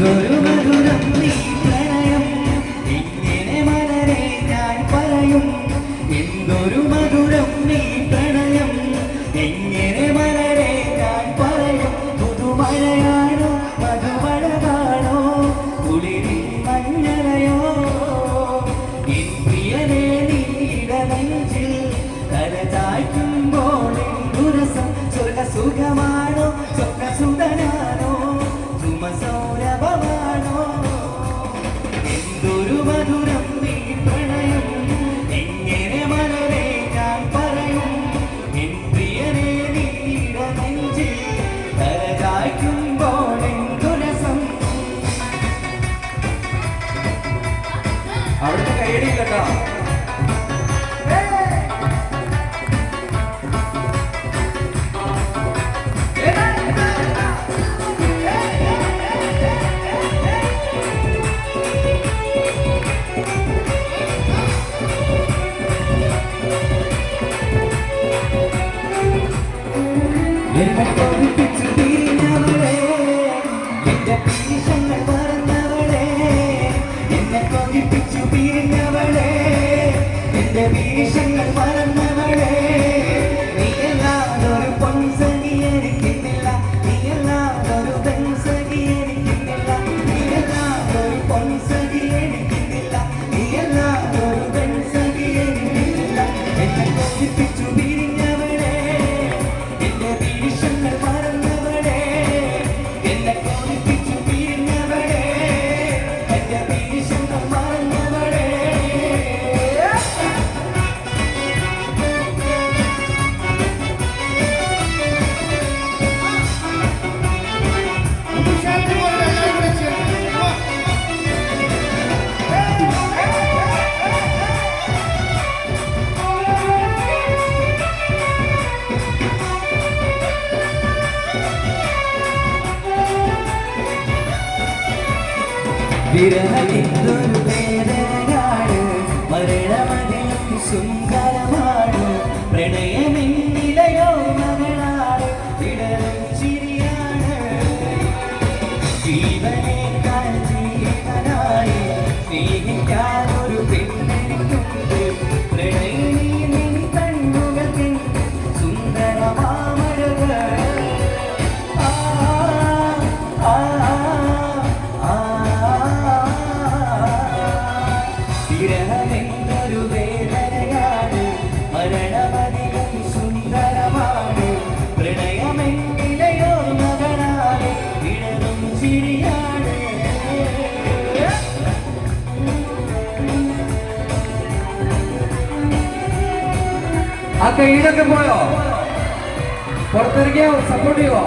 ഗുരുമധുരം നീ പ്രണയം ഇങ്ങനെ മലരെ ഞാൻ പറയും എന്തൊരു മധുരം നീ പ്രണയം ഇങ്ങനെ മലരെ ഞാൻ പറയും പുതുമഴയാണോ മധുമഴതാണോ കുളിരി മഞ്ഞളയോ എൻ പ്രിയനെ നീടനെഞ്ചിൽ കരതായ്ക്കുമ്പോൾ ദുരസം സ്വർഗസുഖമാണ് അവിടുത്തെ കൈയടി Thank you. ഭീഷണി വിരഹമെന്തൊരു വേദനയാണ് മരണമതിലും സുന്ദരമാണ് പ്രണയമെന്നിലയോ മകളാണ് വിടലും ചിരിയാണ് ജീവനേക്കാൾ ജീവനായി സ്നേഹിക്കാൻ ಆಕೆ ಇಡಕ್ಕೆ ಬೋಳು ஒருத்தருக்கே ஒரு சப்போர்ட்டிவோ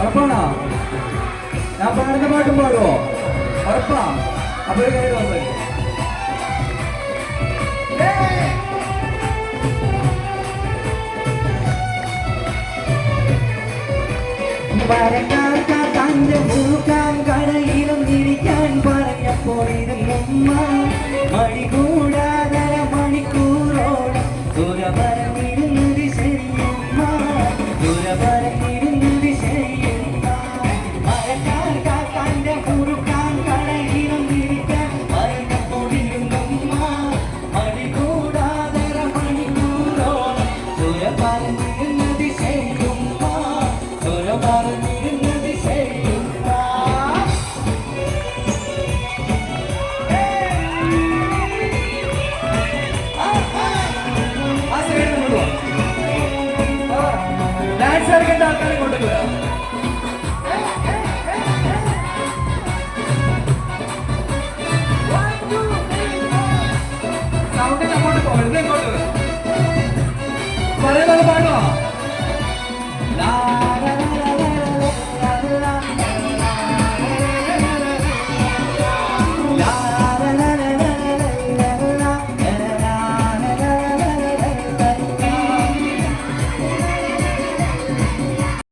உரப்பாண்ணா நான் பாடுற பாட்டு பாடுவோம் உரப்பா அப்படி கேட்டு വരക്കാർക്കാ തന്റെ പൂക്കാം കടയിലും ഇരിക്കാൻ പറഞ്ഞപ്പോൾ ഇത് ഉമ്മ മണിക്കൂർ what it 来来，巴巴。